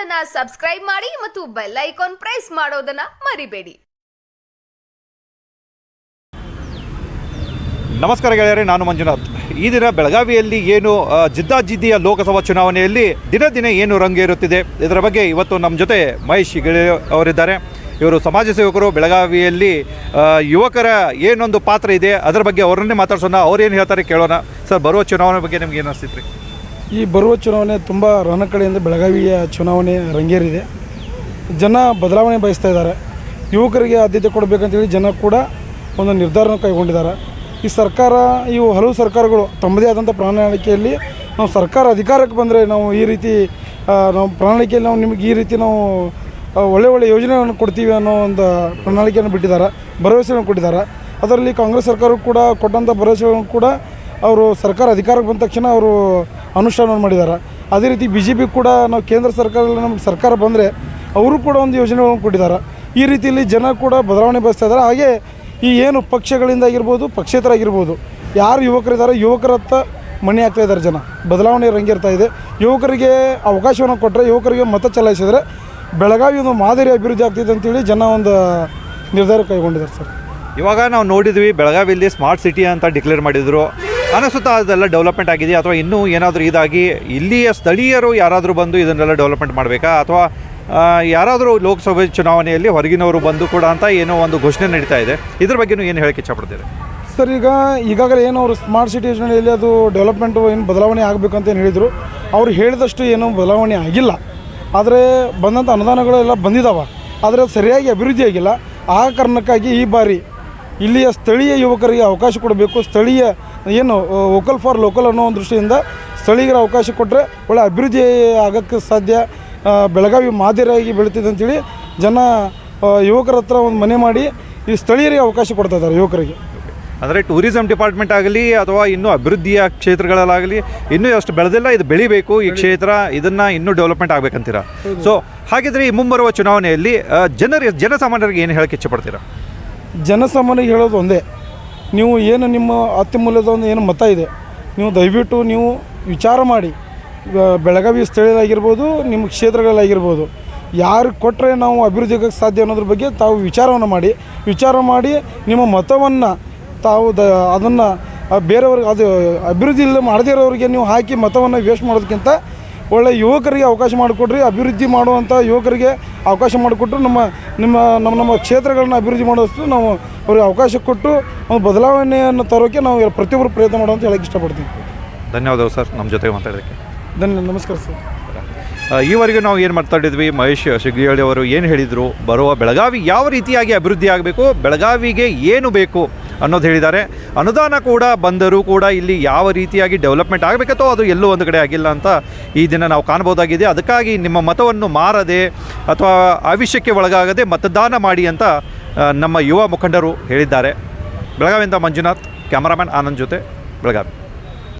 ಅನ್ನ ಸಬ್ಸ್ಕ್ರೈಬ್ ಮಾಡಿ ಮತ್ತು ಬೆಲ್ ಐಕಾನ್ ಪ್ರೆಸ್ ಮಾಡೋದನ್ನ ಮರಿಬೇಡಿ. ನಮಸ್ಕಾರ ಗೆಳೆಯರೇ, ನಾನು ಮಂಜುನಾಥ್. ಈ ದಿನ ಬೆಳಗಾವಿಯಲ್ಲಿ ಏನು ಜಿದ್ದಾಜಿದ್ದಿಯ ಲೋಕಸಭಾ ಚುನಾವಣೆಯಲ್ಲಿ ದಿನ ದಿನ ಏನು ರಂಗೇರುತ್ತಿದೆ ಇದರ ಬಗ್ಗೆ ಇವತ್ತು ನಮ್ಮ ಜೊತೆ ಮಹೇಶ್ ಗೆಳೆಯ ಅವರಿದ್ದಾರೆ. ಇವರು ಸಮಾಜ ಸೇವಕರು, ಬೆಳಗಾವಿಯಲ್ಲಿ ಯುವಕರ ಏನೊಂದು ಪಾತ್ರ ಇದೆ, ಅದರ ಬಗ್ಗೆ ಅವರನ್ನೇ ಮಾತಾಡ್ಸೋಣ, ಅವ್ರೇನು ಹೇಳ್ತಾರೆ ಕೇಳೋಣ. ಸರ್, ಬರುವ ಚುನಾವಣೆ ಬಗ್ಗೆ ನಿಮ್ಗೆ ಏನು ಅನಿಸ್ತಿತ್ತು ರೀ ಈ ಬರುವ ಚುನಾವಣೆ ತುಂಬ ರಣಕಡೆಯಿಂದ ಬೆಳಗಾವಿಯ ಚುನಾವಣೆ ರಂಗೇರಿದೆ. ಜನ ಬದಲಾವಣೆ ಬಯಸ್ತಾ ಇದ್ದಾರೆ. ಯುವಕರಿಗೆ ಆದ್ಯತೆ ಕೊಡಬೇಕಂತೇಳಿ ಜನ ಕೂಡ ಒಂದು ನಿರ್ಧಾರನ ಕೈಗೊಂಡಿದ್ದಾರೆ. ಈ ಸರ್ಕಾರ, ಇವು ಹಲವು ಸರ್ಕಾರಗಳು ತಮ್ಮದೇ ಆದಂಥ ಪ್ರಣಾಳಿಕೆಯಲ್ಲಿ ನಾವು ಸರ್ಕಾರ ಅಧಿಕಾರಕ್ಕೆ ಬಂದರೆ ನಾವು ಈ ರೀತಿ ನಾವು ಪ್ರಣಾಳಿಕೆಯಲ್ಲಿ ನಾವು ನಿಮಗೆ ಈ ರೀತಿ ನಾವು ಒಳ್ಳೆ ಒಳ್ಳೆ ಯೋಜನೆಗಳನ್ನು ಕೊಡ್ತೀವಿ ಅನ್ನೋ ಒಂದು ಪ್ರಣಾಳಿಕೆಯನ್ನು ಬಿಟ್ಟಿದ್ದಾರೆ, ಭರವಸೆಯನ್ನು ಕೊಟ್ಟಿದ್ದಾರೆ. ಅದರಲ್ಲಿ ಕಾಂಗ್ರೆಸ್ ಸರ್ಕಾರ ಕೂಡ ಕೊಟ್ಟಂಥ ಭರವಸೆಗಳನ್ನು ಕೂಡ ಅವರು ಸರ್ಕಾರ ಅಧಿಕಾರಕ್ಕೆ ಬಂದ ತಕ್ಷಣ ಅವರು ಅನುಷ್ಠಾನವನ್ನು ಮಾಡಿದ್ದಾರೆ. ಅದೇ ರೀತಿ ಬಿ ಜೆ ಪಿ ಕೂಡ ನಾವು ಕೇಂದ್ರ ಸರ್ಕಾರದಲ್ಲಿ ನಮಗೆ ಸರ್ಕಾರ ಬಂದರೆ ಅವರು ಕೂಡ ಒಂದು ಯೋಜನೆಗಳನ್ನು ಕೊಟ್ಟಿದ್ದಾರೆ. ಈ ರೀತಿಯಲ್ಲಿ ಜನ ಕೂಡ ಬದಲಾವಣೆ ಬಯಸ್ತಾ ಇದ್ದಾರೆ. ಹಾಗೆ ಈ ಏನು ಪಕ್ಷಗಳಿಂದ ಆಗಿರ್ಬೋದು, ಪಕ್ಷೇತರ ಆಗಿರ್ಬೋದು, ಯಾರು ಯುವಕರಿದ್ದಾರೆ ಯುವಕರತ್ತ ಮಣಿ ಆಗ್ತಾ ಇದ್ದಾರೆ ಜನ. ಬದಲಾವಣೆ ರಂಗೇರ್ತಾ ಇದೆ. ಯುವಕರಿಗೆ ಅವಕಾಶವನ್ನು ಕೊಟ್ಟರೆ ಯುವಕರಿಗೆ ಮತ ಚಲಾಯಿಸಿದರೆ ಬೆಳಗಾವಿ ಒಂದು ಮಾದರಿ ಅಭಿವೃದ್ಧಿ ಆಗ್ತಿದೆ ಅಂತೇಳಿ ಜನ ಒಂದು ನಿರ್ಧಾರ ಕೈಗೊಂಡಿದ್ದಾರೆ ಸರ್. ಇವಾಗ ನಾವು ನೋಡಿದ್ವಿ, ಬೆಳಗಾವಿಯಲ್ಲಿ ಸ್ಮಾರ್ಟ್ ಸಿಟಿ ಅಂತ ಡಿಕ್ಲೇರ್ ಮಾಡಿದರು. ಅನಿಸುತ್ತಾ ಅದೆಲ್ಲ ಡೆವಲಪ್ಮೆಂಟ್ ಆಗಿದೆ ಅಥವಾ ಇನ್ನೂ ಏನಾದರೂ ಇದಾಗಿ ಇಲ್ಲಿಯ ಸ್ಥಳೀಯರು ಯಾರಾದರೂ ಬಂದು ಇದನ್ನೆಲ್ಲ ಡೆವಲಪ್ಮೆಂಟ್ ಮಾಡಬೇಕಾ? ಅಥವಾ ಯಾರಾದರೂ ಲೋಕಸಭೆ ಚುನಾವಣೆಯಲ್ಲಿ ಹೊರಗಿನವರು ಬಂದು ಕೂಡ ಅಂತ ಏನೋ ಒಂದು ಘೋಷಣೆ ನಡೀತಾ ಇದೆ. ಇದ್ರ ಬಗ್ಗೆನೂ ಏನು ಹೇಳಕ್ಕೆ ಇಷ್ಟಪಡ್ತೀರಿ ಸರ್, ಈಗ, ಈಗಾಗಲೇ ಏನು ಅವರು ಸ್ಮಾರ್ಟ್ ಸಿಟಿ ಯೋಜನೆಯಲ್ಲಿ ಅದು ಡೆವಲಪ್ಮೆಂಟು ಏನು ಬದಲಾವಣೆ ಆಗಬೇಕಂತ ಏನು ಹೇಳಿದರು. ಅವ್ರು ಹೇಳಿದಷ್ಟು ಏನು ಬದಲಾವಣೆ ಆಗಿಲ್ಲ. ಆದರೆ ಬಂದಂಥ ಅನುದಾನಗಳೆಲ್ಲ ಬಂದಿದ್ದಾವೆ ಆದರೆ ಸರಿಯಾಗಿ ಅಭಿವೃದ್ಧಿ ಆಗಿಲ್ಲ. ಆ ಕಾರಣಕ್ಕಾಗಿ ಈ ಬಾರಿ ಇಲ್ಲಿಯ ಸ್ಥಳೀಯ ಯುವಕರಿಗೆ ಅವಕಾಶ ಕೊಡಬೇಕು. ಸ್ಥಳೀಯ ಏನು ವೋಕಲ್ ಫಾರ್ ಲೋಕಲ್ ಅನ್ನೋ ಒಂದು ದೃಷ್ಟಿಯಿಂದ ಸ್ಥಳೀಯರ ಅವಕಾಶ ಕೊಟ್ಟರೆ ಒಳ್ಳೆ ಅಭಿವೃದ್ಧಿ ಆಗೋಕ್ಕೆ ಸಾಧ್ಯ. ಬೆಳಗಾವಿ ಮಾದರಿಯಾಗಿ ಬೆಳೀತಿದೆ ಅಂತೇಳಿ ಜನ ಯುವಕರ ಹತ್ರ ಒಂದು ಮನೆ ಮಾಡಿ ಈ ಸ್ಥಳೀಯರಿಗೆ ಅವಕಾಶ ಕೊಡ್ತಾ ಇದ್ದಾರೆ ಯುವಕರಿಗೆ. ಅಂದರೆ ಟೂರಿಸಂ ಡಿಪಾರ್ಟ್ಮೆಂಟ್ ಆಗಲಿ ಅಥವಾ ಇನ್ನೂ ಅಭಿವೃದ್ಧಿಯ ಕ್ಷೇತ್ರಗಳಲ್ಲಾಗಲಿ ಇನ್ನೂ ಅಷ್ಟು ಬೆಳೆದಿಲ್ಲ ಇದು ಬೆಳಿಬೇಕು. ಈ ಕ್ಷೇತ್ರ ಇದನ್ನು ಇನ್ನೂ ಡೆವಲಪ್ಮೆಂಟ್ ಆಗಬೇಕಂತೀರಾ? ಸೊ ಹಾಗಿದ್ರೆ ಈ ಮುಂಬರುವ ಚುನಾವಣೆಯಲ್ಲಿ ಜನರಿಗೆ ಜನಸಾಮಾನ್ಯರಿಗೆ ಏನು ಹೇಳಕ್ಕೆ ಪಡ್ತೀರಾ? ಜನಸಾಮಾನ್ಯರಿಗೆ ಹೇಳೋದು ಒಂದೇ. ನೀವು ಏನು ನಿಮ್ಮ ಅತ್ಯಮೂಲ್ಯದ ಒಂದು ಏನು ಮತ ಇದೆ, ನೀವು ದಯವಿಟ್ಟು ನೀವು ವಿಚಾರ ಮಾಡಿ. ಬೆಳಗಾವಿ ಸ್ಥಳೀಯರಾಗಿರ್ಬೋದು, ನಿಮ್ಮ ಕ್ಷೇತ್ರಗಳಾಗಿರ್ಬೋದು ಯಾರು ಕೊಟ್ಟರೆ ನಾವು ಅಭಿವೃದ್ಧಿ ಆಗಕ್ಕೆ ಸಾಧ್ಯ ಅನ್ನೋದ್ರ ಬಗ್ಗೆ ತಾವು ವಿಚಾರವನ್ನು ಮಾಡಿ. ವಿಚಾರ ಮಾಡಿ, ನಿಮ್ಮ ಮತವನ್ನು ತಾವು ದ, ಅದನ್ನು ಬೇರೆಯವ್ರಿಗೆ, ಅದು ಅಭಿವೃದ್ಧಿ ಇಲ್ಲ ಮಾಡದೇ ಇರೋರಿಗೆ ನೀವು ಹಾಕಿ ಮತವನ್ನು ವೇಸ್ಟ್ ಮಾಡೋದಕ್ಕಿಂತ ಒಳ್ಳೆ ಯುವಕರಿಗೆ ಅವಕಾಶ ಮಾಡಿಕೊಡ್ರಿ, ಅಭಿವೃದ್ಧಿ ಮಾಡುವಂಥ ಯುವಕರಿಗೆ ಅವಕಾಶ ಮಾಡಿಕೊಟ್ರು ನಮ್ಮ, ನಿಮ್ಮ, ನಮ್ಮ ನಮ್ಮ ಕ್ಷೇತ್ರಗಳನ್ನ ಅಭಿವೃದ್ಧಿ ಮಾಡೋಷ್ಟು ನಾವು ಅವ್ರಿಗೆ ಅವಕಾಶ ಕೊಟ್ಟು ಒಂದು ಬದಲಾವಣೆಯನ್ನು ತರೋಕೆ ನಾವು ಪ್ರತಿಯೊಬ್ಬರು ಪ್ರಯತ್ನ ಮಾಡೋ ಅಂತ ಹೇಳಕ್ಕೆ ಇಷ್ಟಪಡ್ತೀನಿ. ಧನ್ಯವಾದಗಳು ಸರ್ ನಮ್ಮ ಜೊತೆ ಮಾತಾಡೋದಕ್ಕೆ ಧನ್ಯ ನಮಸ್ಕಾರ ಸರ್. ಈವರೆಗೂ ನಾವು ಏನು ಮಾತಾಡಿದ್ವಿ ಮಹೇಶ್ ಶಿಗ್ಗಿಹಳ್ಳಿ ಅವರು ಏನು ಹೇಳಿದರು ಬರುವ ಬೆಳಗಾವಿ ಯಾವ ರೀತಿಯಾಗಿ ಅಭಿವೃದ್ಧಿ ಆಗಬೇಕು ಬೆಳಗಾವಿಗೆ ಏನು ಬೇಕು ಅನ್ನೋದು ಹೇಳಿದ್ದಾರೆ. ಅನುದಾನ ಕೂಡ ಬಂದರೂ ಕೂಡ ಇಲ್ಲಿ ಯಾವ ರೀತಿಯಾಗಿ ಡೆವಲಪ್ಮೆಂಟ್ ಆಗಬೇಕೋ ಅದು ಎಲ್ಲೂ ಒಂದು ಕಡೆ ಆಗಿಲ್ಲ ಅಂತ ಈ ದಿನ ನಾವು ಕಾಣ್ಬೋದಾಗಿದೆ ಅದಕ್ಕಾಗಿ ನಿಮ್ಮ ಮತವನ್ನು ಮಾರದೆ ಅಥವಾ ಆವಿಷ್ಯಕ್ಕೆ ಒಳಗಾಗದೆ ಮತದಾನ ಮಾಡಿ ಅಂತ ನಮ್ಮ ಯುವ ಮುಖಂಡರು ಹೇಳಿದ್ದಾರೆ. ಬೆಳಗಾವಿಯಿಂದ ಮಂಜುನಾಥ್ ಕ್ಯಾಮರಾಮ್ಯಾನ್ ಆನಂದ್ ಜೊತೆ ಬೆಳಗಾವಿ.